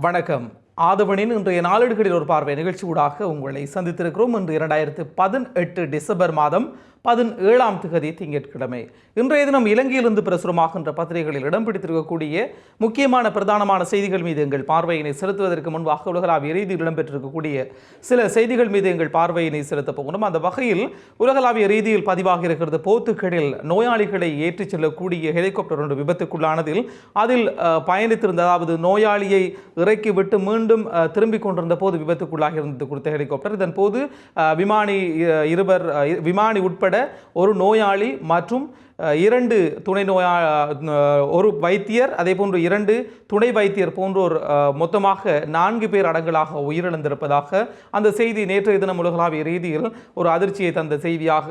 வணக்கம். ஆதவனின் இன்றைய நாளேடுகளில் ஒரு பார்வை நிகழ்ச்சி ஊடாக உங்களை சந்தித்திருக்கிறோம். இன்று இரண்டாயிரத்து பதினெட்டு டிசம்பர் மாதம் பதினேழாம் திகதி திங்கட்கிழமை. இன்றைய தினம் இலங்கையிலிருந்து பிரசுரமாகின்ற பத்திரிகைகளில் இடம் பிடித்திருக்கக்கூடிய முக்கியமான பிரதானமான செய்திகள் மீது எங்கள் பார்வையினை செலுத்துவதற்கு முன்பாக உலகளாவிய ரீதியில் இடம்பெற்றிருக்கக்கூடிய சில செய்திகள் மீது எங்கள் பார்வையினை செலுத்தப் போகிறோம் அந்த வகையில் உலகளாவிய ரீதியில் பதிவாகி இருக்கிறது போத்துக்கடில் நோயாளிகளை ஏற்றிச் செல்லக்கூடிய ஹெலிகாப்டர் ஒன்று விபத்துக்குள்ளானதில் அதில் பயணித்திருந்த அதாவது நோயாளியை இறக்கிவிட்டு மீண்டும் மீண்டும் திரும்பிக் கொண்டிருந்த போது விபத்துக்குள்ளாக இருந்தது குறித்த ஹெலிகாப்டர். இதன் போது விமானி அஹ், இருவர் விமானி உட்பட ஒரு நோயாளி மற்றும் இரண்டு துணை நோயா ஒரு வைத்தியர் அதே போன்று இரண்டு துணை வைத்தியர் போன்றோர் மொத்தமாக நான்கு பேர் அடங்கலாக உயிரிழந்திருப்பதாக அந்த செய்தி நேற்றைய தினம் உலகளாவிய ரீதியில் ஒரு அதிர்ச்சியை தந்த செய்தியாக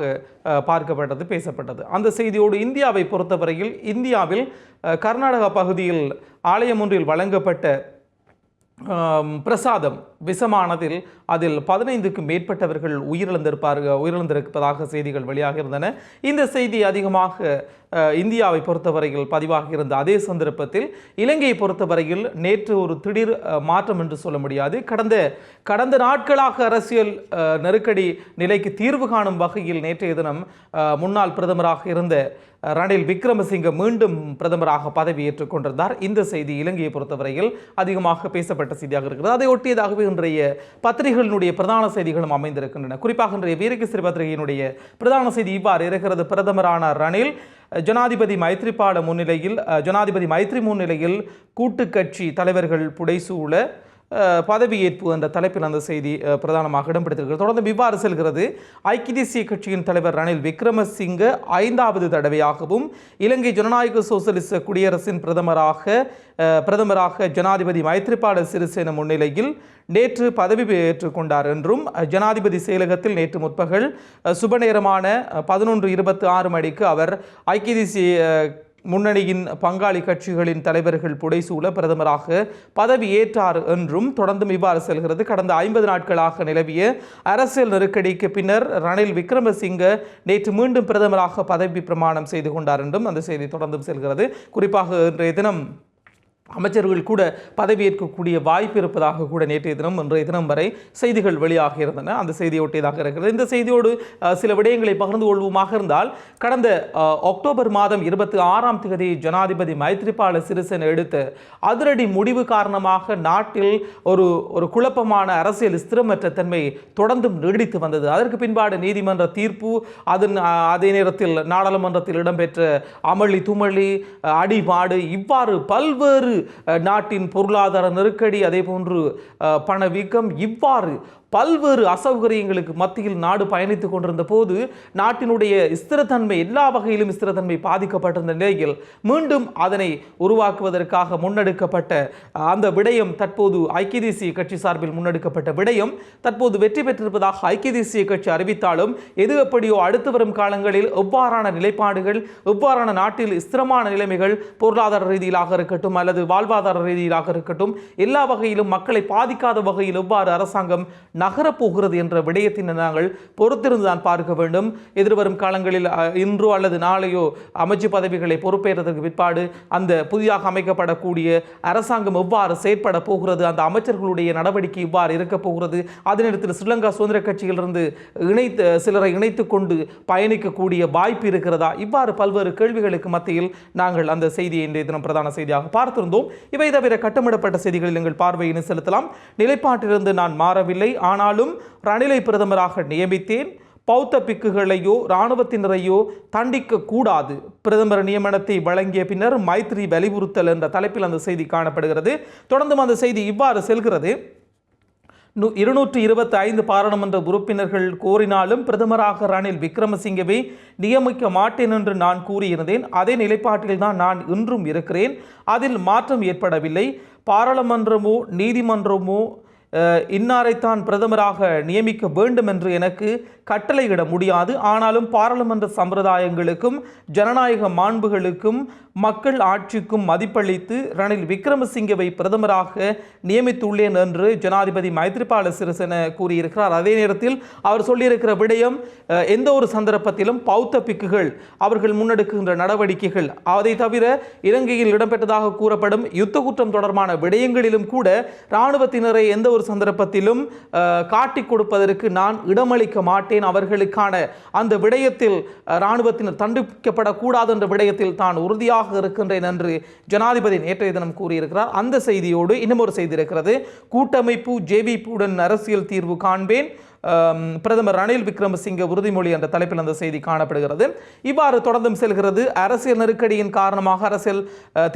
பார்க்கப்பட்டது பேசப்பட்டது. அந்த செய்தியோடு இந்தியாவை பொறுத்தவரையில் இந்தியாவில் கர்நாடகா பகுதியில் ஆலயம் ஒன்றில் வழங்கப்பட்ட பிரசாதம் விஷமானதில் அதில் பதினைந்துக்கும் மேற்பட்டவர்கள் உயிரிழந்திருப்பார்கள் உயிரிழந்திருப்பதாக செய்திகள் வெளியாக இருந்தன இந்த செய்தி அதிகமாக இந்தியாவை பொறுத்தவரையில் பதிவாகி இருந்த அதே சந்தர்ப்பத்தில் இலங்கையை பொறுத்தவரையில் நேற்று ஒரு திடீர் மாற்றம் என்று சொல்ல முடியாது. கடந்த கடந்த நாட்களாக அரசியல் நெருக்கடி நிலைக்கு தீர்வு காணும் வகையில் நேற்றைய தினம் முன்னாள் பிரதமராக இருந்த ரணில் விக்ரமசிங்க மீண்டும் பிரதமராக பதவியேற்றுக் கொண்டிருந்தார். இந்த செய்தி இலங்கையை பொறுத்தவரையில் அதிகமாக பேசப்பட்ட செய்தியாக இருக்கிறது. அதை ஒட்டியதாகவே இன்றைய பத்திரிகைகளினுடைய பிரதான செய்திகளும் அமைந்திருக்கின்றன. குறிப்பாக இன்றைய வீரகேசரி பத்திரிகையினுடைய பிரதான செய்தி இவ்வாறு இருக்கிறது பிரதமரான ரணில் ஜனாதிபதி மைத்ரிபால முன்னிலையில் ஜனாதிபதி மைத்ரி முன்னிலையில் கூட்டுக்கட்சி தலைவர்கள் புடைசூழ பதவியேற்பு என்ற தலைப்பில் அந்த செய்தி பிரதானமாக இடம்பெற்றிருக்கிறது. தொடர்ந்து இவ்வாறு செல்கிறது. ஐக்கிய தேசிய கட்சியின் தலைவர் ரணில் விக்ரமசிங்க ஐந்தாவது தடவையாகவும் இலங்கை ஜனநாயக சோசலிச குடியரசின் பிரதமராக பிரதமராக ஜனாதிபதி மைத்ரிபால சிறிசேன முன்னிலையில் நேற்று பதவி ஏற்றுக்கொண்டார் என்றும் ஜனாதிபதி செயலகத்தில் நேற்று முற்பகல் சுபநேரமான பதினொன்று இருபத்தி ஆறு மணிக்கு அவர் ஐக்கிய தேசிய முன்னணியின் பங்காளி கட்சிகளின் தலைவர்கள் புடைசூழ பிரதமராக பதவி ஏற்றார் என்றும் தொடர்ந்தும் இவ்வாறு செல்கிறது. கடந்த ஐம்பது நாட்களாக நிலவிய அரசியல் நெருக்கடிக்கு பின்னர் ரணில் விக்ரமசிங்க நேற்று மீண்டும் பிரதமராக பதவி பிரமாணம் செய்து கொண்டார் என்றும் அந்த செய்தி தொடர்ந்தும் செல்கிறது. குறிப்பாக இன்றைய தினம் அமைச்சர்கள் கூட பதவியேற்கக்கூடிய வாய்ப்பு இருப்பதாக கூட நேற்றைய தினம் இன்றைய தினம் வரை செய்திகள் வெளியாக இருந்தன அந்த செய்தியொட்டியதாக இருக்கிறது. இந்த செய்தியோடு சில விடயங்களை பகிர்ந்து கொள்வோமாக இருந்தால் கடந்த அக்டோபர் மாதம் இருபத்தி ஆறாம் தேதி ஜனாதிபதி மைத்ரிபால சிறிசேன எடுத்த அதிரடி முடிவு காரணமாக நாட்டில் ஒரு ஒரு குழப்பமான அரசியல் ஸ்திரமற்ற தன்மை தொடர்ந்தும் நீடித்து வந்தது. அதற்கு பின்பாடு நீதிமன்ற தீர்ப்பு அதன் அதே நேரத்தில் நாடாளுமன்றத்தில் இடம்பெற்ற அமளி துமளி அடிபாடு இவ்வாறு பல்வேறு நாட்டின் பொருளாதார நெருக்கடி அதே போன்று பணவீக்கம் இவ்வாறு பல்வேறு அசௌகரியங்களுக்கு மத்தியில் நாடு பயணித்துக் கொண்டிருந்த போது நாட்டினுடைய ஸ்திரத்தன்மை எல்லா வகையிலும் ஸ்திரத்தன்மை பாதிக்கப்பட்டிருந்த நிலையில் மீண்டும் அதனை உருவாக்குவதற்காக முன்னெடுக்கப்பட்ட அந்த விடயம் தற்போது ஐக்கிய தேசிய கட்சி சார்பில் முன்னெடுக்கப்பட்ட விடயம். தற்போது வெற்றி பெற்றிருப்பதாக ஐக்கிய தேசிய கட்சி அறிவித்தாலும் எது எப்படியோ அடுத்து வரும் காலங்களில் எவ்வாறான நிலைப்பாடுகள் எவ்வாறான நாட்டில் ஸ்திரமான நிலைமைகள் பொருளாதார ரீதியிலாக இருக்கட்டும் அல்லது வாழ்வாதார ரீதியிலாக இருக்கட்டும் எல்லா வகையிலும் மக்களை பாதிக்காத வகையில் எவ்வாறு அரசாங்கம் நகரப்போகிறது என்ற விடயத்தினை நாங்கள் பொறுத்திருந்து தான் பார்க்க வேண்டும். எதிர்வரும் காலங்களில் இன்றோ அல்லது நாளையோ அமைச்சு பதவிகளை பொறுப்பேற்றதற்கு பிற்பாடு அந்த புதிதாக அமைக்கப்படக்கூடிய அரசாங்கம் எவ்வாறு செயற்பட போகிறது அந்த அமைச்சர்களுடைய நடவடிக்கை இவ்வாறு இருக்கப் போகிறது அதே நேரத்தில் ஸ்ரீலங்கா சுதந்திர கட்சியிலிருந்து இணைத்து சிலரை இணைத்து கொண்டு பயணிக்கக்கூடிய வாய்ப்பு இருக்கிறதா? இவ்வாறு பல்வேறு கேள்விகளுக்கு மத்தியில் நாங்கள் அந்த செய்தியை இன்றைய தினம் பிரதான செய்தியாக பார்த்திருந்தோம். இவை தவிர கட்டமிடப்பட்ட செய்திகளில் எங்கள் பார்வையினை செலுத்தலாம். நிலைப்பாட்டிலிருந்து நான் மாறவில்லை. ஆனாலும் ரணிலை பிரதமராக நியமித்தேன். பௌத்த பிக்குகளையோ இராணுவத்தினரையோ தண்டிக்க கூடாது. பிரதமர் நியமனத்தை வழங்கிய பின்னர் மைத்ரி வலியுறுத்தல் என்ற தலைப்பில் அந்த செய்தி காணப்படுகிறது. தொடர்ந்தும் அந்த செய்தி இவ்வாறு செல்கிறது. இருநூற்றி இருபத்தி ஐந்து பாராளுமன்ற உறுப்பினர்கள் கோரினாலும் பிரதமராக ரணில் விக்ரமசிங்கவை நியமிக்க மாட்டேன் என்று நான் கூறியிருந்தேன். அதே நிலைப்பாட்டில் தான் நான் இன்றும் இருக்கிறேன். அதில் மாற்றம் ஏற்படவில்லை. பாராளுமன்றமோ நீதிமன்றமோ இன்னாரைத்தான் பிரதமராக நியமிக்க வேண்டும் என்று எனக்கு கட்டளையிட முடியாது. ஆனாலும் பாராளுமன்ற சம்பிரதாயங்களுக்கும் ஜனநாயக மாண்புகளுக்கும் மக்கள் ஆட்சிக்கும் மதிப்பளித்து ரணில் விக்ரமசிங்கவை பிரதமராக நியமித்துள்ளேன் என்று ஜனாதிபதி மைத்ரிபால சிறிசேன கூறியிருக்கிறார். அதே நேரத்தில் அவர் சொல்லியிருக்கிற விடயம் எந்த ஒரு சந்தர்ப்பத்திலும் பௌத்த பிக்குகள் அவர்கள் முன்னெடுக்கின்ற நடவடிக்கைகள் அதை தவிர இலங்கையில் இடம்பெற்றதாக கூறப்படும் யுத்த குற்றம் தொடர்பான விடயங்களிலும் கூட இராணுவத்தினரை எந்த ஒரு சந்தர்ப்பத்திலும் காட்டிக் கொடுப்பதற்கு நான் இடமளிக்க மாட்டேன் அவர்களுக்கான அந்த விடயத்தில் இராணுவத்தினர் தண்டிக்கப்படக்கூடாது என்ற விடயத்தில் தான் உறுதியாக இருக்கின்றேன் என்று ஜனாதிபதி நேற்றைய தினம் கூறியிருக்கிறார். அந்த செய்தியோடு இன்னும் ஒரு செய்தி இருக்கிறது. கூட்டமைப்பு ஜேவிபியுடன் அரசியல் தீர்வு காண்பேன். பிரதமர் ரணில் விக்ரமசிங்க உறுதிமொழி என்ற தலைப்பில் அந்த செய்தி காணப்படுகிறது. இவ்வாறு தொடர்ந்தும் செல்கிறது. அரசியல் நெருக்கடியின் காரணமாக அரசியல்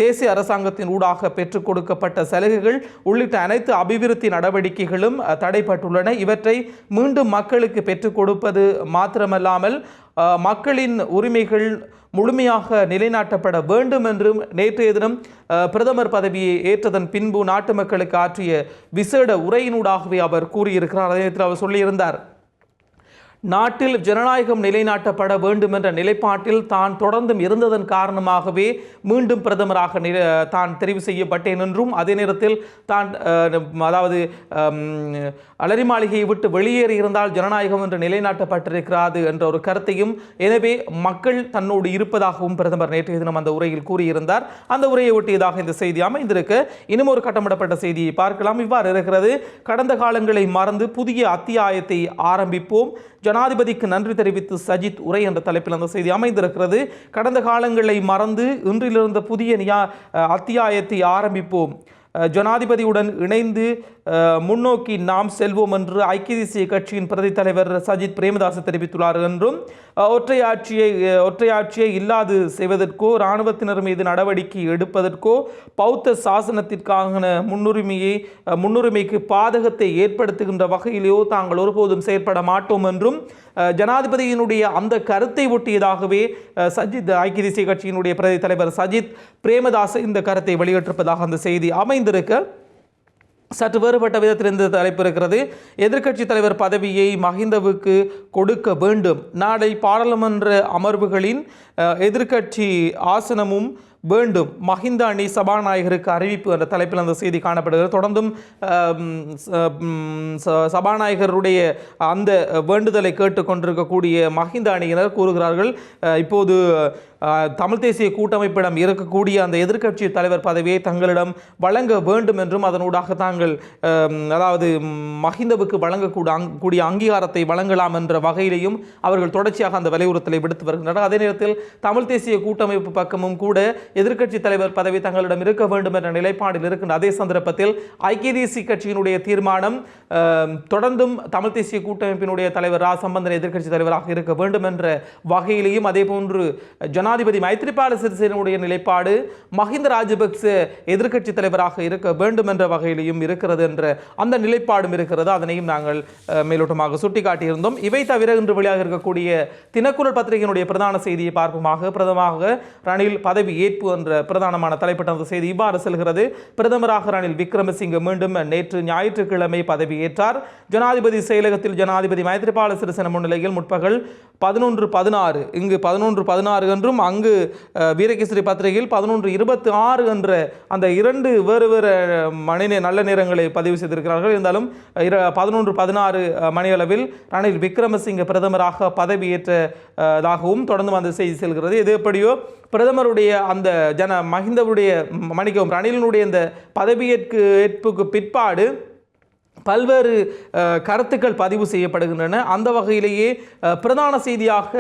தேசிய அரசாங்கத்தின் ஊடாக பெற்றுக் கொடுக்கப்பட்ட சலுகைகள் உள்ளிட்ட அனைத்து அபிவிருத்தி நடவடிக்கைகளும் தடைப்பட்டுள்ளன. இவற்றை மீண்டும் மக்களுக்கு பெற்றுக் கொடுப்பது மாத்திரமல்லாமல் மக்களின் உரிமைகள் முழுமையாக நிலைநாட்டப்பட வேண்டும் என்றும் நேற்றைய தினம் பிரதமர் பதவியை ஏற்றதன் பின்பு நாட்டு மக்களுக்கு ஆற்றிய விசேட உரையினூடாகவே அவர் கூறியிருக்கிறார். அதே நேரத்தில் அவர் சொல்லியிருந்தார். நாட்டில் ஜனநாயகம் நிலைநாட்டப்பட வேண்டும் என்ற நிலைப்பாட்டில் தான் தொடர்ந்தும் இருந்ததன் காரணமாகவே மீண்டும் பிரதமராக தான் தெரிவு செய்யப்பட்டேன் என்றும் அதே நேரத்தில் தான் அதாவது அலரி மாளிகையை விட்டு வெளியேறி இருந்தால் ஜனநாயகம் என்று நிலைநாட்டப்பட்டிருக்கிறது என்ற ஒரு கருத்தையும் எனவே மக்கள் தன்னோடு இருப்பதாகவும் பிரதமர் நேற்றைய தினம் அந்த உரையில் கூறியிருந்தார். அந்த உரையை ஒட்டியதாக இந்த செய்தி அமைந்திருக்கு. இன்னும் ஒரு கட்டமிடப்பட்ட செய்தியை பார்க்கலாம். இவ்வாறு இருக்கிறது. கடந்த காலங்களை மறந்து புதிய அத்தியாயத்தை ஆரம்பிப்போம். ஜனாதிபதிக்கு நன்றி தெரிவித்து சஜித் உரை என்ற தலைப்பில் அந்த செய்தி அமைந்திருக்கிறது. கடந்த காலங்களை மறந்து இன்றிலிருந்த புதிய நியா அத்தியாயத்தை ஆரம்பிப்போம். ஜனாதிபதியுடன் இணைந்து முன்னோக்கி நாம் செல்வோம் என்று ஐக்கிய தேசிய கட்சியின் பிரதி தலைவர் சஜித் பிரேமதாச தெரிவித்துள்ளார் என்றும் ஒற்றையாட்சியை ஒற்றையாட்சியை இல்லாது செய்வதற்கோ இராணுவத்தினர் மீது நடவடிக்கை எடுப்பதற்கோ பௌத்த சாசனத்திற்கான முன்னுரிமையை முன்னுரிமைக்கு பாதகத்தை ஏற்படுத்துகின்ற வகையிலேயோ தாங்கள் ஒருபோதும் செயற்பட மாட்டோம் என்றும் ஜனாதிபதியினுடைய அந்த கருத்தை ஒட்டியதாகவே சஜித் ஐக்கிய தேசிய கட்சியினுடைய பிரதி தலைவர் சஜித் பிரேமதாச இந்த கருத்தை வெளியிட்டிருப்பதாக அந்த செய்தி அமைந்திருக்க சற்று வேறுபட்ட விதத்தில் இந்த தலைப்பு இருக்கிறது. எதிர்க்கட்சி தலைவர் பதவியை மஹிந்தவுக்கு கொடுக்க வேண்டும். நாளை பாராளுமன்ற அமர்வுகளின் எதிர்க்கட்சி ஆசனமும் வேண்டும். மஹிந்த அணி சபாநாயகருக்கு அறிவிப்பு என்ற தலைப்பில் அந்த செய்தி காணப்படுகிறது. தொடர்ந்தும் ச- சபாநாயகருடைய அந்த வேண்டுதலை கேட்டுக்கொண்டிருக்கக்கூடிய மஹிந்த அணியினர் கூறுகிறார்கள். இப்போது தமிழ் தேசிய கூட்டமைப்பிடம் இருக்கக்கூடிய அந்த எதிர்க்கட்சி தலைவர் பதவியை தங்களிடம் வழங்க வேண்டும் என்றும் அதனூடாக தாங்கள் அதாவது மஹிந்தவுக்கு வழங்கக்கூடிய கூடிய அங்கீகாரத்தை வழங்கலாம் என்ற வகையிலையும் அவர்கள் தொடர்ச்சியாக அந்த வலியுறுத்தலை விடுத்து வருகின்றனர். அதே நேரத்தில் தமிழ் தேசிய கூட்டமைப்பு பக்கமும் கூட எதிர்க்கட்சி தலைவர் பதவி தங்களிடம் இருக்க வேண்டும் என்ற நிலைப்பாடில் இருக்கின்ற அதே சந்தர்ப்பத்தில் ஐக்கிய தேசிய கட்சியினுடைய தீர்மானம் தொடர்ந்தும் தமிழ் தேசிய கூட்டமைப்பினுடைய தலைவர் ரா. சம்பந்தன் எதிர்க்கட்சி தலைவராக இருக்க வேண்டும் என்ற வகையிலையும் அதே போன்று ஜனாதிபதி மைத்ரிபால சிறிசேனுடைய நிலைப்பாடு மஹிந்த ராஜபக்ச எதிர்க்கட்சி தலைவராக இருக்க வேண்டும் என்ற வகையிலையும் இருக்கிறது என்ற அந்த நிலைப்பாடும் இருக்கிறது. அதனையும் நாங்கள் மேலோட்டமாக சுட்டிக்காட்டியிருந்தோம். இவை தவிர இன்று வெளியாக இருக்கக்கூடிய தினக்குரல் பத்திரிகையினுடைய பிரதான செய்தியை பார்ப்போமாக பிரதமாக ரணில் பதவி ஏற்பு என்ற பிரதானமான தலைப்பட்ட அந்த செய்தி இவ்வாறு செல்கிறது. பிரதமராக ரணில் விக்ரமசிங்க மீண்டும் நேற்று ஞாயிற்றுக்கிழமை பதவியேற்றார் ஜனாதிபதி செயலகத்தில் ஜனாதிபதி மைத்ரிபால சிறிசேன முன்னிலையில் முற்பகல் பதினொன்று பதினாறு இங்கு பதினொன்று பதினாறு என்றும் அங்கு வீரகேசரி பத்திரிகையில் பதினொன்று இருபத்தி ஆறு என்ற அந்த இரண்டு வேறு வேறு மணி நல்ல நேரங்களை பதிவு செய்திருக்கிறார்கள். இருந்தாலும் இர பதினொன்று பதினாறு மணியளவில் ரணில் விக்ரமசிங்க பிரதமராக பதவியேற்றதாகவும் தொடர்ந்து அந்த செய்தி செல்கிறது. இது எப்படியோ பிரதமருடைய அந்த ஜன மஹிந்தவுடைய மணிக்கவும் ரணிலினுடைய இந்த பதவியேற்கு ஏற்புக்கு பிற்பாடு பல்வேறு கருத்துக்கள் பதிவு செய்யப்படுகின்றன. அந்த வகையிலேயே பிரதான செய்தியாக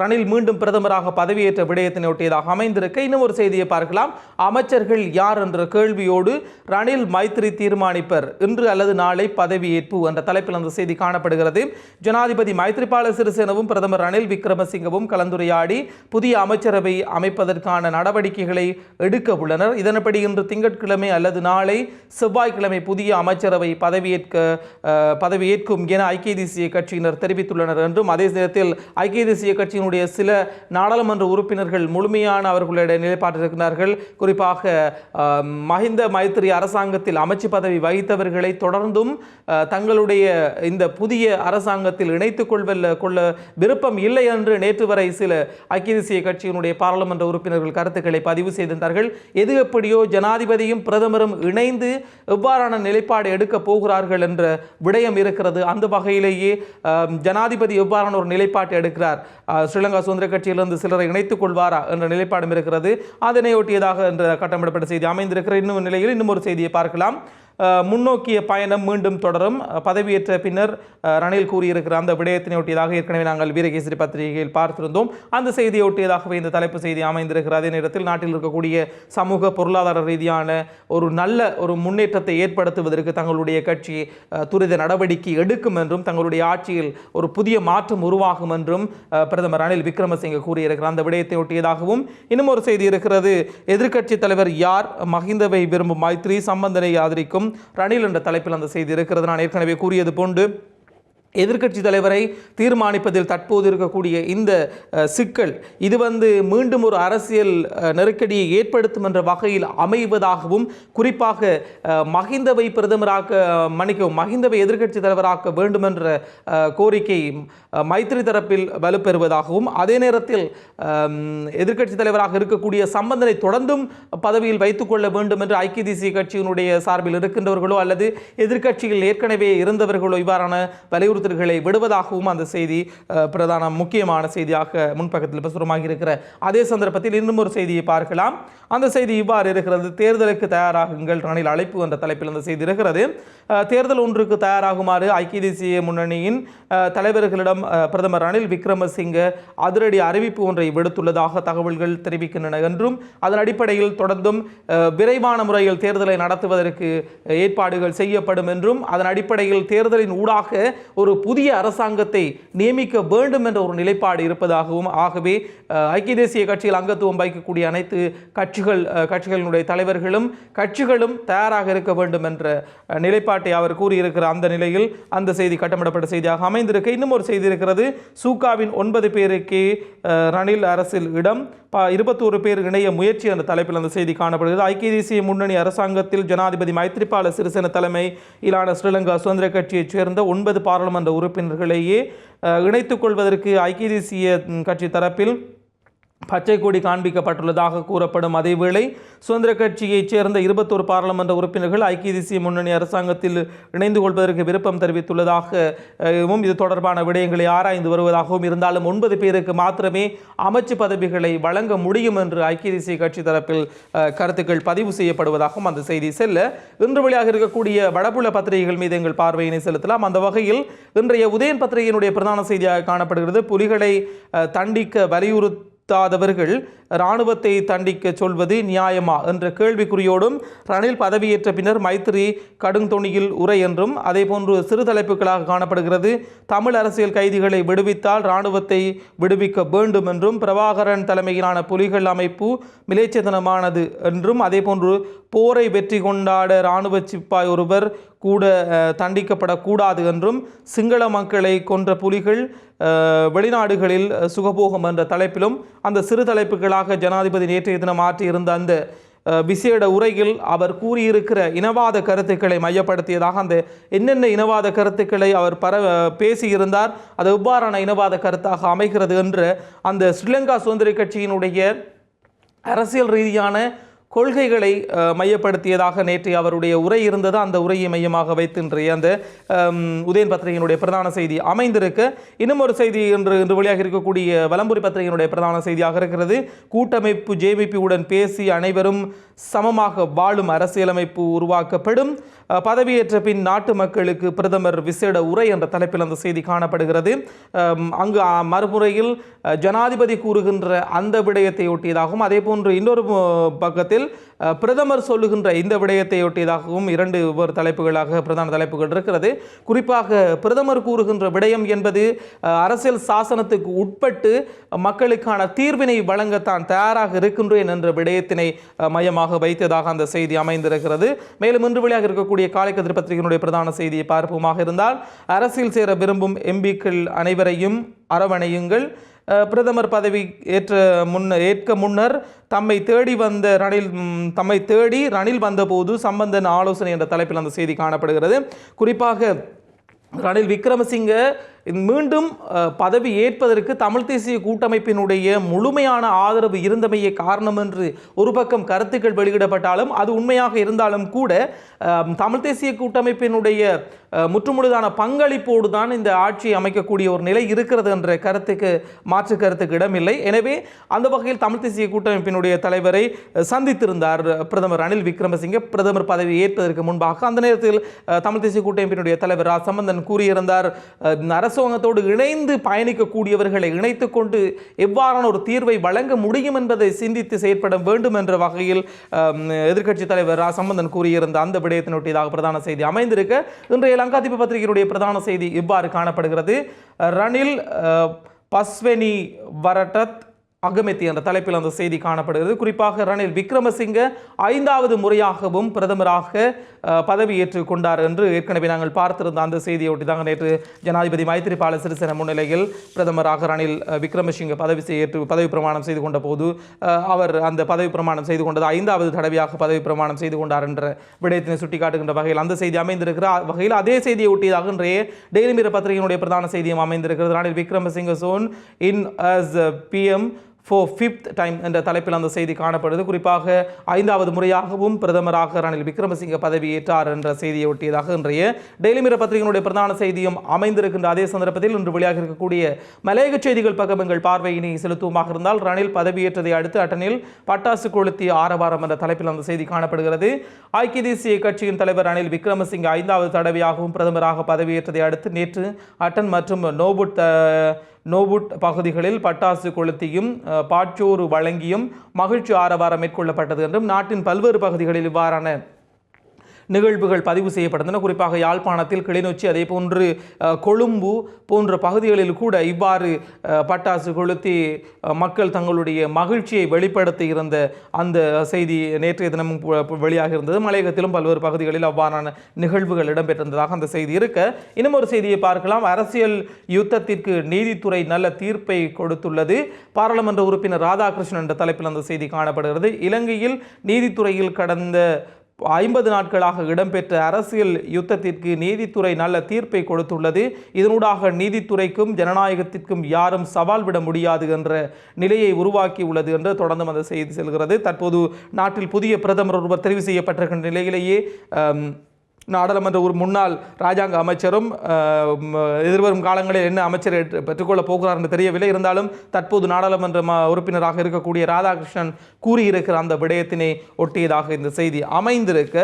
ரணில் மீண்டும் பிரதமராக பதவியேற்ற விடயத்தினை ஒட்டியதாக அமைந்திருக்க இன்னும் ஒரு செய்தியை பார்க்கலாம். அமைச்சர்கள் யார் என்ற கேள்வியோடு ரணில் மைத்ரி தீர்மானிப்பர் இன்று அல்லது நாளை பதவியேற்பு என்ற தலைப்பில் அந்த செய்தி காணப்படுகிறது. ஜனாதிபதி மைத்ரிபால சிறிசேனவும் பிரதமர் ரணில் விக்ரமசிங்கவும் கலந்துரையாடி புதிய அமைச்சரவை அமைப்பதற்கான நடவடிக்கைகளை எடுக்க உள்ளனர். இதன்படி இன்று திங்கட்கிழமை அல்லது நாளை செவ்வாய்க்கிழமை புதிய அமைச்சரவை பதவியேற்பு பதவியேற்க பதவியேற்கும் என ஐக்கிய தேசிய கட்சியினர் தெரிவித்துள்ளனர் என்றும் அதே நேரத்தில் ஐக்கிய தேசிய கட்சியினுடைய சில நாடாளுமன்ற உறுப்பினர்கள் முழுமையான அவர்களுடைய நிலைப்பாட்டிருக்கிறார்கள் குறிப்பாக மஹிந்த மைத்திரி அரசாங்கத்தில் அமைச்சு பதவி வகித்தவர்களை தொடர்ந்தும் தங்களுடைய இந்த புதிய அரசாங்கத்தில் இணைத்துக் கொள்வல்ல கொள்ள விருப்பம் இல்லை என்று நேற்று வரை சில ஐக்கிய தேசிய கட்சியினுடைய பாராளுமன்ற உறுப்பினர்கள் கருத்துக்களை பதிவு செய்திருந்தார்கள். எது எப்படியோ ஜனாதிபதியும் பிரதமரும் இணைந்து எவ்வாறான நிலைப்பாடு எடுக்கப் போகிறார்கள் என்ற விடயம் இருக்கிறது. அந்த வகையிலேயே ஜனாதிபதி எவ்வாறான ஒரு நிலைப்பாட்டை எடுக்கிறார்? ஸ்ரீலங்கா சுதந்திர கட்சியிலிருந்து சிலரை இணைத்துக் கொள்வாரா என்ற நிலைப்பாடும் இருக்கிறது. அதனை ஒட்டியதாக என்ற கட்டமிடப்பட்ட செய்தி அமைந்திருக்கிற இன்னும் நிலையில் இன்னும் ஒரு செய்தியை பார்க்கலாம். முன்னோக்கிய பயணம் மீண்டும் தொடரும். பதவியேற்ற பின்னர் ரணில் கூறியிருக்கிற அந்த விடயத்தினையொட்டியதாக ஏற்கனவே நாங்கள் வீரகேசரி பத்திரிகையில் பார்த்திருந்தோம். அந்த செய்தியொட்டியதாகவே இந்த தலைப்பு செய்தி அமைந்திருக்கிற அதே நேரத்தில் நாட்டில் இருக்கக்கூடிய சமூக பொருளாதார ரீதியான ஒரு நல்ல ஒரு முன்னேற்றத்தை ஏற்படுத்துவதற்கு தங்களுடைய கட்சி துரித நடவடிக்கை எடுக்கும் என்றும் தங்களுடைய ஆட்சியில் ஒரு புதிய மாற்றம் உருவாகும் என்றும் பிரதமர் ரணில் விக்ரமசிங்கே கூறியிருக்கிறார். அந்த விடயத்தை ஒட்டியதாகவும் இன்னும் ஒரு செய்தி இருக்கிறது. எதிர்க்கட்சி தலைவர் யார்? மஹிந்தவை விரும்பும் மைத்ரி சம்பந்தனை ஆதரிக்கும் ரணில் என்ற தலைப்பில் அந்த செய்தி இருக்கிறது. நான் ஏற்கனவே கூறியது போன்று எதிர்க்கட்சி தலைவரை தீர்மானிப்பதில் தற்போது இருக்கக்கூடிய இந்த சிக்கல் இது வந்து மீண்டும் ஒரு அரசியல் நெருக்கடியை ஏற்படுத்தும் என்ற வகையில் அமைவதாகவும் குறிப்பாக மஹிந்தவை பிரதமராக்க மன்னிக்கவும் மஹிந்தவை எதிர்க்கட்சி தலைவராக்க வேண்டும் என்ற கோரிக்கை மைத்திரி தரப்பில் வலுப்பெறுவதாகவும் அதே நேரத்தில் எதிர்க்கட்சி தலைவராக இருக்கக்கூடிய சம்பந்தனை தொடர்ந்தும் பதவியில் வைத்துக்கொள்ள வேண்டும் என்று ஐக்கிய தேசிய கட்சியினுடைய சார்பில் இருக்கின்றவர்களோ அல்லது எதிர்க்கட்சியில் ஏற்கனவே இருந்தவர்களோ இவ்வாறான அச்சுறுத்தல்களை விடுவதாகவும் அந்த செய்தி பிரதான முக்கியமான செய்தியாக முன்பக்கத்தில் பிரசுரமாக இருக்கிற அதே சந்தர்ப்பத்தில் இன்னும் ஒரு செய்தியை பார்க்கலாம். அந்த செய்தி இவ்வாறு இருக்கிறது. தேர்தலுக்கு தயாராகுங்கள் ரணில் அழைப்பு என்ற தலைப்பில் அந்த செய்தி இருக்கிறது. தேர்தல் ஒன்றுக்கு தயாராகுமாறு ஐக்கிய தேசிய முன்னணியின் தலைவர்களிடம் பிரதமர் ரணில் விக்ரமசிங்க அதிரடி அறிவிப்பு ஒன்றை விடுத்துள்ளதாக தகவல்கள் தெரிவிக்கின்றன என்றும் அதன் அடிப்படையில் தொடர்ந்தும் விரைவான முறையில் தேர்தலை நடத்துவதற்கு ஏற்பாடுகள் செய்யப்படும் என்றும் அதன் அடிப்படையில் தேர்தலின் ஊடாக ஒரு ஒரு புதிய அரசாங்கத்தை நியமிக்க வேண்டும் என்ற ஒரு நிலைப்பாடு இருப்பதாகவும் ஆகவே ஐக்கிய தேசிய கட்சியில் அங்கத்துவம் வகிக்கக்கூடிய அனைத்து கட்சிகள் கட்சிகளினுடைய தலைவர்களும் கட்சிகளும் தயாராக இருக்க வேண்டும் என்ற நிலைப்பாட்டை அவர் கூறியிருக்கிற அந்த நிலையில் அந்த செய்தி கட்டமிடப்பட்ட செய்தியாக அமைந்திருக்க இன்னும் ஒரு செய்தி இருக்கிறது. சூகாவின் ஒன்பது பேருக்கே ரணில் அரசில் இடம் ப இருபத்தோரு பேர் இணைய முயற்சி என்ற தலைப்பில் அந்த செய்தி காணப்படுகிறது. ஐக்கிய தேசிய முன்னணி அரசாங்கத்தில் ஜனாதிபதி மைத்ரிபால சிறிசேன தலைமையிலான ஸ்ரீலங்கா சுதந்திர கட்சியைச் சேர்ந்த ஒன்பது பாராளுமன்ற உறுப்பினர்களையே இணைத்துக் கொள்வதற்கு ஐக்கிய தேசிய கட்சி தரப்பில் பச்சை கொடி காண்பிக்கப்பட்டுள்ளதாக கூறப்படும் அதேவேளை சுதந்திர கட்சியைச் சேர்ந்த இருபத்தோரு பாராளுமன்ற உறுப்பினர்கள் ஐக்கிய தேசிய முன்னணி அரசாங்கத்தில் இணைந்து கொள்வதற்கு விருப்பம் தெரிவித்துள்ளதாகவும் இது தொடர்பான விடயங்களை ஆராய்ந்து வருவதாகவும் இருந்தாலும் ஒன்பது பேருக்கு மாத்திரமே அமைச்சு பதவிகளை வழங்க முடியும் என்று ஐக்கிய தேசிய கட்சி தரப்பில் கருத்துக்கள் பதிவு செய்யப்படுவதாகவும் அந்த செய்தி செல்ல இன்று வழியாக இருக்கக்கூடிய வடபுல பத்திரிகைகள் மீது எங்கள் பார்வையினை செலுத்தலாம். அந்த வகையில் இன்றைய உதயன் பத்திரிகையினுடைய பிரதான செய்தியாக காணப்படுகிறது புலிகளை தண்டிக்க வலியுறுத்தி தாதவர்கள் இராணுவத்தை தண்டிக்க சொல்வது நியாயமா? என்ற கேள்விக்குறியோடும் ரணில் பதவியேற்ற பின்னர் மைத்திரி கடுந்தொணியில் உரை என்றும் அதேபோன்று சிறு தலைப்புகளாக காணப்படுகிறது. தமிழ் அரசியல் கைதிகளை விடுவித்தால் இராணுவத்தை விடுவிக்க வேண்டும் என்றும் பிரபாகரன் தலைமையிலான புலிகள் அமைப்பு மிலேச்சதனமானது என்றும் அதேபோன்று போரை வெற்றி கொண்டாட இராணுவ சிப்பாய் ஒருவர் கூட தண்டிக்கப்படக்கூடாது என்றும் சிங்கள மக்களை கொன்ற புலிகள் வெளிநாடுகளில் சுகபோகம் என்ற தலைப்பிலும் அந்த சிறு தலைப்புகளாக ஜனாதிபதி நேற்றைய தினம் மாற்றியிருந்த அந்த விசேட உரையில் அவர் கூறியிருக்கிற இனவாத கருத்துக்களை மையப்படுத்தியதாக அந்த என்னென்ன இனவாத கருத்துக்களை அவர் பர பேசியிருந்தார் அது எவ்வாறான இனவாத கருத்தாக அமைகிறது என்று அந்த ஸ்ரீலங்கா சுதந்திர கட்சியினுடைய அரசியல் ரீதியான கொள்கைகளை மையப்படுத்தியதாக நேற்று அவருடைய உரை இருந்தது. அந்த உரையை மையமாக வைத்து இன்றைய அந்த உதயன் பத்திரிகையினுடைய பிரதான செய்தி அமைந்திருக்க. இன்னும் ஒரு செய்தி இன்று இன்று வழியாக இருக்கக்கூடிய வலம்புரி பத்திரிகையினுடைய பிரதான செய்தியாக இருக்கிறது. கூட்டமைப்பு ஜேவிபியுடன் பேசி அனைவரும் சமமாக வாழும் அரசியலமைப்பு உருவாக்கப்படும். பதவியேற்ற பின் நாட்டு மக்களுக்கு பிரதமர் விசேட உரை என்ற தலைப்பில் அந்த செய்தி காணப்படுகிறது. அங்கு மறுமுறையில் ஜனாதிபதி கூறுகின்ற அந்த விடயத்தை ஒட்டியதாகவும் அதே போன்று இன்னொரு பக்கத்தில் சந்தர்ப்பத்தில் பிரதமர் சொல்லுகின்ற இந்த விடயத்தையொட்டியதாகவும் இரண்டு ஒவ்வொரு தலைப்புகளாக பிரதான தலைப்புகள் இருக்கிறது. குறிப்பாக பிரதமர் கூறுகின்ற விடயம் என்பது அரசியல் சாசனத்துக்கு உட்பட்டு மக்களுக்கான தீர்வினை வழங்கத்தான் தயாராக இருக்கின்றேன் என்ற விடயத்தினை மையமாக வைத்ததாக அந்த செய்தி அமைந்திருக்கிறது. மேலும் இன்று வெளியாக இருக்கக்கூடிய காலைக்கதிர் பத்திரிகையினுடைய பிரதான செய்தியை பார்ப்போமாக இருந்தால் அரசியல் சேர விரும்பும் எம்பிக்கள் அனைவரையும் அரவணையுங்கள். பிரதமர் பதவி ஏற்ற முன்ன ஏற்க முன்னர் தம்மை தேடி வந்த ரணில் தம்மை தேடி ரணில் வந்தபோது சம்பந்தன் ஆலோசனை என்ற தலைப்பில் அந்த செய்தி காணப்படுகிறது. குறிப்பாக ரணில் விக்ரமசிங்க மீண்டும் பதவி ஏற்பதற்கு தமிழ் தேசிய கூட்டமைப்பினுடைய முழுமையான ஆதரவு இருந்தமையே காரணம் என்று ஒரு பக்கம் கருத்துக்கள் வெளியிடப்பட்டாலும் அது உண்மையாக இருந்தாலும் கூட தமிழ் தேசிய கூட்டமைப்பினுடைய முற்றுமுழுதான பங்களிப்போடு தான் இந்த ஆட்சியை அமைக்கக்கூடிய ஒரு நிலை இருக்கிறது என்ற கருத்துக்கு மாற்று கருத்துக்கு இடமில்லை. எனவே அந்த வகையில் தமிழ் தேசிய கூட்டமைப்பினுடைய தலைவரை சந்தித்திருந்தார் பிரதமர் ரணில் விக்ரமசிங்கே. பிரதமர் பதவி ஏற்பதற்கு முன்பாக அந்த நேரத்தில் தமிழ் தேசிய கூட்டமைப்பினுடைய தலைவர் ரா சம்பந்தன் கூறியிருந்தார் அரசு அரசாங்கத்தோடு இணைந்து பயணிக்கக்கூடியவர்களை இணைத்துக் கொண்டு எவ்வாறான ஒரு தீர்வை வழங்க முடியும் என்பதை சிந்தித்து செயற்பட வேண்டும் என்ற வகையில் எதிர்க்கட்சித் தலைவர் ரா. சம்பந்தன் கூறியிருந்த அந்த விடயத்தினுடையதாக பிரதான செய்தி அமைந்திருக்க இன்றைய லங்காதீப பத்திரிகையினுடைய பிரதான செய்தி இவ்வாறு காணப்படுகிறது. ரணில் பஸ்வெனி வரட்டத் அகமெத்தி என்ற தலைப்பில் அந்த செய்தி காணப்படுகிறது. குறிப்பாக ரணில் விக்ரமசிங்க ஐந்தாவது முறையாகவும் பிரதமராக பதவி பதவியேற்றுக் கொண்டார் என்று ஏற்கனவே நாங்கள் பார்த்திருந்த அந்த செய்தியொட்டி தாங்க நேற்று ஜனாதிபதி மைத்திரிபால சிறிசேன முன்னிலையில் பிரதமராக ரணில் விக்ரமசிங்க பதவி ஏற்று பதவி பிரமாணம் செய்து கொண்ட போது அவர் அந்த பதவி பிரமாணம் செய்து கொண்டது ஐந்தாவது தடவையாக பதவி பிரமாணம் செய்து கொண்டார் என்ற விடயத்தினை சுட்டிக்காட்டுகின்ற வகையில் அந்த செய்தி அமைந்திருக்கிற வகையில் அதே செய்தியை ஒட்டியதாக இன்றைய டெய்லி மிர பத்திரிகையினுடைய பிரதான செய்தியும் அமைந்திருக்கிறது. Ranil Wickremesinghe sworn in as PM for fifth time என்ற தலைப்பில் அந்த செய்தி காணப்படுது. குறிப்பாக ஐந்தாவது முறையாகவும் பிரதமராக ரணில் விக்ரமசிங்க பதவியேற்றார் என்ற செய்தியை ஒட்டியதாக இன்றைய டெய்லி மிர பத்திரிகையினுடைய பிரதான செய்தியும் அமைந்திருக்கின்ற அதே சந்தர்ப்பத்தில் இன்று வெளியாக இருக்கக்கூடிய மலையக செய்திகள் பக்கம் எங்கள் பார்வையினை செலுத்துவமாக இருந்தால் ரணில் பதவியேற்றதை அடுத்து அட்டனில் பட்டாசு கொளுத்தி ஆரவாரம் என்ற தலைப்பில் அந்த செய்தி காணப்படுகிறது. ஐக்கிய தேசிய கட்சியின் தலைவர் ரணில் விக்ரமசிங்க ஐந்தாவது தடவையாகவும் பிரதமராக பதவியேற்றதை அடுத்து நேற்று அட்டன் மற்றும் நோபுட் நோவுட் நோபுட் பகுதிகளில் பட்டாசு கொளுத்தியும் அஹ், பாட்சோறு வழங்கியும் மகிழ்ச்சி ஆரவாரம் மேற்கொள்ளப்பட்டது என்றும் நாட்டின் பல்வேறு பகுதிகளில் இவ்வாறான நிகழ்வுகள் பதிவு செய்யப்பட்டன. குறிப்பாக யாழ்ப்பாணத்தில் கிளிநொச்சி அதே போன்று கொழும்பு போன்ற பகுதிகளில் கூட இவ்வாறு பட்டாசு கொளுத்தி மக்கள் தங்களுடைய மகிழ்ச்சியை வெளிப்படுத்தி இருந்த அந்த செய்தி நேற்றைய தினமும் வெளியாக இருந்தது. மலையகத்திலும் பல்வேறு பகுதிகளில் அவ்வாறான நிகழ்வுகள் இடம்பெற்றிருந்ததாக அந்த செய்தி இருக்க. இன்னும் ஒரு செய்தியை பார்க்கலாம். அரசியல் யுத்தத்திற்கு நீதித்துறை நல்ல தீர்ப்பை கொடுத்துள்ளது. பாராளுமன்ற உறுப்பினர் ராதாகிருஷ்ணன் என்ற தலைப்பில் அந்த செய்தி காணப்படுகிறது. இலங்கையில் நீதித்துறையில் கடந்த ஐம்பது நாட்களாக இடம்பெற்ற அரசியல் யுத்தத்திற்கு நீதித்துறை நல்ல தீர்ப்பை கொடுத்துள்ளது. இதனூடாக நீதித்துறைக்கும் ஜனநாயகத்திற்கும் யாரும் சவால் விட முடியாது என்ற நிலையை உருவாக்கி உள்ளது என்று தொடர்ந்து அந்த செய்தி செல்கிறது. தற்போது நாட்டில் புதிய பிரதமர் ஒருவர் தெரிவு செய்யப்பட்டிருக்கின்ற நிலையிலேயே நாடாளுமன்ற ஒரு முன்னாள் ராஜாங்க அமைச்சரும் எதிர்வரும் காலங்களில் என்ன அமைச்சர் பெற்றுக்கொள்ளப் போகிறார் என்று தெரியவில்லை. இருந்தாலும் தற்போது நாடாளுமன்ற உறுப்பினராக இருக்கக்கூடிய ராதாகிருஷ்ணன் கூறியிருக்கிற அந்த விடயத்தினை ஒட்டியதாக இந்த செய்தி அமைந்திருக்க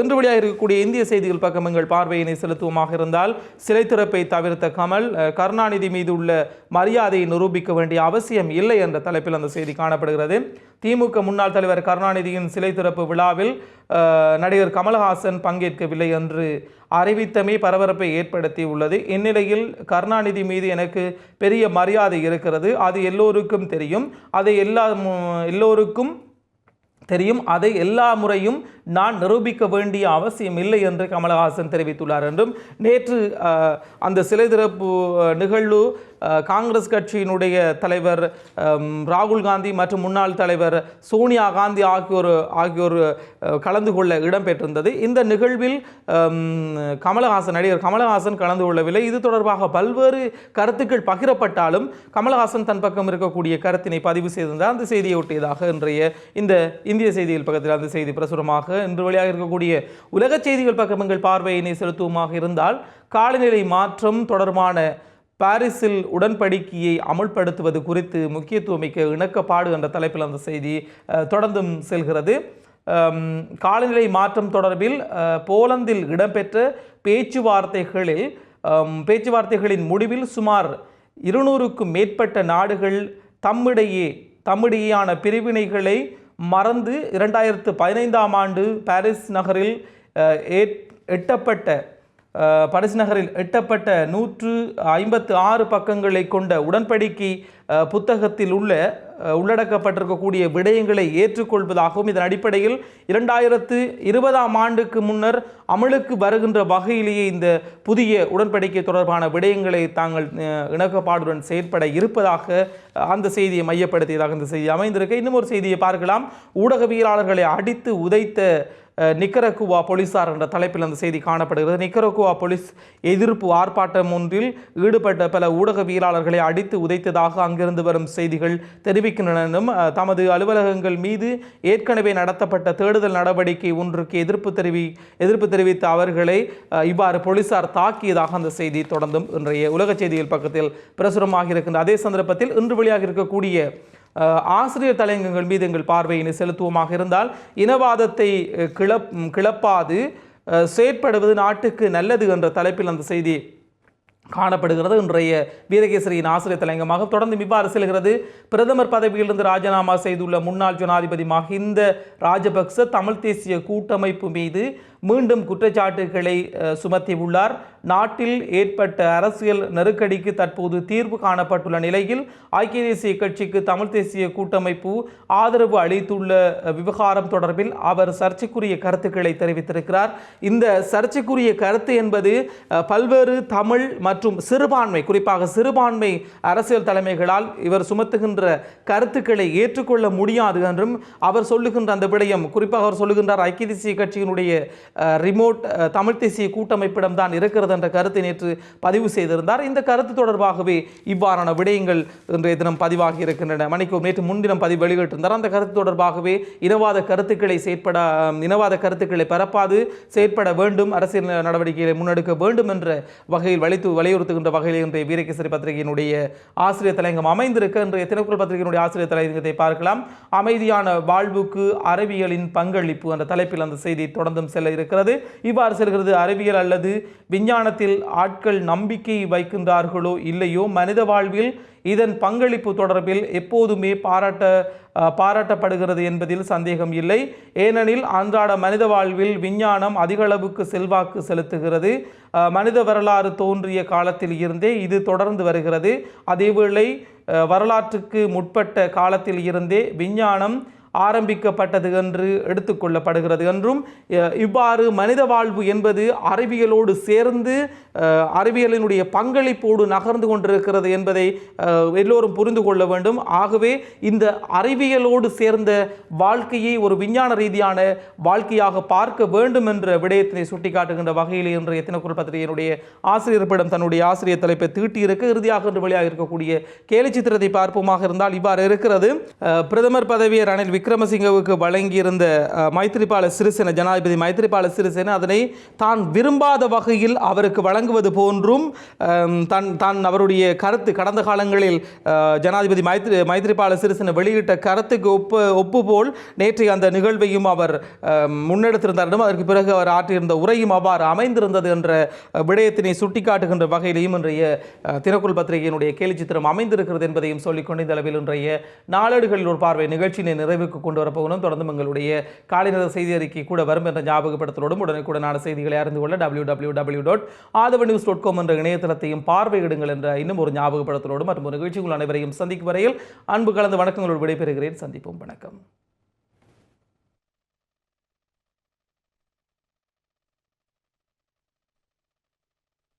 இன்று வெளியாக இருக்கக்கூடிய இந்திய செய்திகள் பக்கம் எங்கள் பார்வையினை செலுத்துவமாக இருந்தால் சிலை திறப்பை தவிர்த்த கமல் கருணாநிதி மீது உள்ள மரியாதையை நிரூபிக்க வேண்டிய அவசியம் இல்லை என்ற தலைப்பில் அந்த செய்தி காணப்படுகிறது. திமுக முன்னாள் தலைவர் கருணாநிதியின் சிலை திறப்பு விழாவில் நடிகர் கமல்ஹாசன் பங்கேற்கவில்லை என்று அறிவித்தமே பரபரப்பை ஏற்படுத்தி உள்ளது இந்நிலையில் கருணாநிதி மீது எனக்கு பெரிய மரியாதை இருக்கிறது. அது எல்லோருக்கும் தெரியும். அதை எல்லா எல்லோருக்கும் தெரியும். அதை எல்லா முறையும் நான் நிரூபிக்க வேண்டிய அவசியம் இல்லை என்று கமலஹாசன் தெரிவித்துள்ளார் என்றும் நேற்று அந்த சிலை திறப்பு நிகழ்வு காங்கிரஸ் கட்சியினுடைய தலைவர் ராகுல் காந்தி மற்றும் முன்னாள் தலைவர் சோனியா காந்தி ஆகியோர் ஆகியோர் கலந்து கொள்ள இடம்பெற்றிருந்தது இந்த நிகழ்வில் கமலஹாசன் நடிகர் கமலஹாசன் கலந்து கொள்ளவில்லை. இது தொடர்பாக பல்வேறு கருத்துக்கள் பகிரப்பட்டாலும் கமலஹாசன் தன் பக்கம் இருக்கக்கூடிய கருத்தினை பதிவு செய்திருந்தார். அந்த செய்தியை ஒட்டியதாக இன்றைய இந்த இந்திய செய்திகள் பக்கத்தில் அந்த செய்தி பிரசுரமாக இன்று வழியாக இருக்கக்கூடிய உலக செய்திகள் பக்கம் எங்கள் பார்வையினை செலுத்துவமாக இருந்தால் காலநிலை மாற்றம் தொடர்பான பாரிஸில் உடன்படிக்கையை அமுல்படுத்துவது குறித்து முக்கியத்துவமிக்க இணக்கப்பாடு என்ற தலைப்பில் அந்த செய்தி தொடர்ந்தும் செல்கிறது. காலநிலை மாற்றம் தொடர்பில் போலந்தில் இடம்பெற்ற பேச்சுவார்த்தைகளில் பேச்சுவார்த்தைகளின் முடிவில் சுமார் இருநூறுக்கும் மேற்பட்ட நாடுகள் தம்மிடையே தம்மிடையேயான பிரிவினைகளை மறந்து இரண்டாயிரத்து பதினைந்தாம் ஆண்டு பாரிஸ் நகரில் எட்டப்பட்ட அஹ், நகரில் எட்டப்பட்ட நூற்று ஐம்பத்து ஆறு பக்கங்களை கொண்ட உடன்படிக்கை புத்தகத்தில் உள்ள உள்ளடக்கப்பட்டிருக்கக்கூடிய விடயங்களை ஏற்றுக்கொள்வதாகவும் இதன் அடிப்படையில் இரண்டாயிரத்து இருபதாம் ஆண்டுக்கு முன்னர் அமலுக்கு வருகின்ற வகையிலேயே இந்த புதிய உடன்படிக்கை தொடர்பான விடயங்களை தாங்கள் இணக்கப்பாடுடன் செயற்பட இருப்பதாக அந்த செய்தியை மையப்படுத்தியதாக இந்த செய்தி அமைந்திருக்க. இன்னும் ஒரு செய்தியை பார்க்கலாம். ஊடகவியலாளர்களை அடித்து உதைத்த நிக்கரகுவா போலீசார் என்ற தலைப்பில் அந்த செய்தி காணப்படுகிறது. நிக்கரகுவா போலீஸ் எதிர்ப்பு ஆர்ப்பாட்டம் ஒன்றில் ஈடுபட்ட பல ஊடகவியலாளர்களை அடித்து உதைத்ததாக அங்கிருந்து வரும் செய்திகள் தெரிவிக்கின்றனும் தமது அலுவலகங்கள் மீது ஏற்கனவே நடத்தப்பட்ட தேடுதல் நடவடிக்கை ஒன்றுக்கு எதிர்ப்பு தெரிவி எதிர்ப்பு தெரிவித்த அவர்களை இவ்வாறு போலீசார் தாக்கியதாக அந்த செய்தி தொடர்ந்தும் இன்றைய உலக செய்திகள் பக்கத்தில் பிரசுரமாக இருக்கின்ற அதே சந்தர்ப்பத்தில் இன்று வெளியாக இருக்கக்கூடிய ஆசிரியர் தலையங்கங்கள் மீது எங்கள் பார்வையினை செலுத்துவோமாக இருந்தால் இனவாதத்தை கிளப் கிளப்பாது செயற்படுவது நாட்டுக்கு நல்லது என்ற தலைப்பில் அந்த செய்தி காணப்படுகிறது. இன்றைய வீரகேசரியின் ஆசிரியர் தலையங்கமாக தொடர்ந்து இவ்வாறு செல்கிறது. பிரதமர் பதவியிலிருந்து ராஜினாமா செய்துள்ள முன்னாள் ஜனாதிபதி மஹிந்த ராஜபக்ச தமிழ் தேசிய கூட்டமைப்பு மீது மீண்டும் குற்றச்சாட்டுகளை சுமத்தியுள்ளார் நாட்டில் ஏற்பட்ட அரசியல் நெருக்கடிக்கு தற்போது தீர்வு காணப்பட்டுள்ள நிலையில் ஐக்கிய தேசிய கட்சிக்கு தமிழ் தேசிய கூட்டமைப்பு ஆதரவு அளித்துள்ள விவகாரம் தொடர்பில் அவர் சர்ச்சைக்குரிய கருத்துக்களை தெரிவித்திருக்கிறார். இந்த சர்ச்சைக்குரிய கருத்து என்பது பல்வேறு தமிழ் மற்றும் சிறுபான்மை குறிப்பாக சிறுபான்மை அரசியல் தலைமைகளால் இவர் சுமத்துகின்ற கருத்துக்களை ஏற்றுக்கொள்ள முடியாது என்றும் அவர் சொல்லுகின்ற அந்த விடயம் குறிப்பாக அவர் சொல்லுகின்றார் ஐக்கிய தேசிய கட்சியினுடைய ரிமோட் தமிழ் தேசிய கூட்டமைப்பிடம் தான் இருக்கிறது என்ற கருத்தை நேற்று பதிவு செய்திருந்தார். இந்த கருத்து தொடர்பாகவே இவ்வாறான விடயங்கள் இன்றைய தினம் பதிவாகி இருக்கின்றன. மணிக்கு நேற்று முன்தினம் பதிவு வெளியிட்டிருந்தார். அந்த கருத்து தொடர்பாகவே இனவாத கருத்துக்களை செயற்பட இனவாத கருத்துக்களை பரப்பாது செயற்பட வேண்டும் அரசியல் நடவடிக்கைகளை முன்னெடுக்க வேண்டும் என்ற வகையில் வலித்து வலியுறுத்துகின்ற வகையில் இன்றைய வீரகேசரி பத்திரிகையினுடைய ஆசிரியர் தலையங்கம் அமைந்திருக்க இன்றைய தினக்குள் பத்திரிகையினுடைய ஆசிரியர் தலையங்கத்தை பார்க்கலாம். அமைதியான வாழ்வுக்கு அறிவியலின் பங்களிப்பு என்ற தலைப்பில் அந்த செய்தி தொடர்ந்தும் செல்ல இருக்கிறது. இவ்வாறு செல்கிறது அறிவியல் அல்லது விஞ்ஞானத்தில் ஆட்கள் நம்பிக்கை வைக்கின்றார்களோ இல்லையோ மனித வாழ்வில் இதன் பங்களிப்பு தொடர்பில் எப்போதுமே பாராட்ட பாராட்டப்படுகிறது என்பதில் சந்தேகம் இல்லை. ஏனெனில் அன்றாட மனித வாழ்வில் விஞ்ஞானம் அதிகளவுக்கு செல்வாக்கு செலுத்துகிறது. மனித வரலாறு தோன்றிய காலத்தில் இருந்தே இது தொடர்ந்து வருகிறது. அதேவேளை வரலாற்றுக்கு முற்பட்ட காலத்தில் இருந்தே விஞ்ஞானம் ஆரம்பிக்கப்பட்டது என்று எடுத்துக்கொள்ளப்படுகிறது என்றும் இவ்வாறு மனித வாழ்வு என்பது அறிவியலோடு சேர்ந்து அறிவியலினுடைய பங்களிப்போடு நகர்ந்து கொண்டிருக்கிறது என்பதை எல்லோரும் புரிந்து கொள்ள வேண்டும். ஆகவே இந்த அறிவியலோடு சேர்ந்த வாழ்க்கையை ஒரு விஞ்ஞான ரீதியான வாழ்க்கையாக பார்க்க வேண்டும் என்ற விடயத்தினை சுட்டிக்காட்டுகின்ற வகையில் இன்றைய தினக்குரல் பத்திரிகையினுடைய ஆசிரியர்களிடம் தன்னுடைய ஆசிரியர் தலைப்பை தீட்டியிருக்க இறுதியாக இன்று வெளியாக இருக்கக்கூடிய கேலி சித்திரத்தை பார்ப்போமாக இருந்தால் இவ்வாறு இருக்கிறது. பிரதமர் பதவியை ரணில் விக்ரமசிங்கவுக்கு வழங்கியிருந்த மைத்திரிபால சிறிசேன ஜனாதிபதி மைத்திரிபால சிறிசேன அதனை தான் விரும்பாத வகையில் அவருக்கு வழங்குவது போன்றும் தன் தான் அவருடைய கருத்து கடந்த காலங்களில் ஜனாதிபதி மைத்ரி மைத்திரிபால சிறிசேன வெளியிட்ட கருத்துக்கு ஒப்பு ஒப்பு போல் நேற்றைய அந்த நிகழ்வையும் அவர் அஹ், முன்னெடுத்திருந்தாரிடம் அதற்கு பிறகு அவர் ஆற்றியிருந்த உரையும் அவ்வாறு அமைந்திருந்தது என்ற விடயத்தினை சுட்டிக்காட்டுகின்ற வகையிலையும் இன்றைய தினக்குள் பத்திரிகையினுடைய கேலிச்சித்திரம் அமைந்திருக்கிறது என்பதையும் சொல்லிக்கொண்டு இந்த அளவில் இன்றைய நாளேடுகளில் ஒரு பார்வை நிகழ்ச்சியினை நிறைவு உங்களுக்கு கொண்டு வரப்போகணும். தொடர்ந்து எங்களுடைய காலைநேர செய்தி அறிக்கை கூட வரும் என்ற ஞாபகப்படுத்தலோடும் உடனுக்குடனான செய்திகளை அறிந்து கொள்ள W W W dot Athava news dot com என்ற இணையதளத்தையும் பார்வையிடுங்கள் என்ற இன்னும் ஒரு ஞாபகப்படுத்தலோடும் மற்றும் ஒரு நிகழ்ச்சி உங்கள் அனைவரையும் சந்திக்கும் வரையில் அன்பு கலந்த வணக்கங்களோடு விடைபெறுகிறேன். சந்திப்போம். வணக்கம்.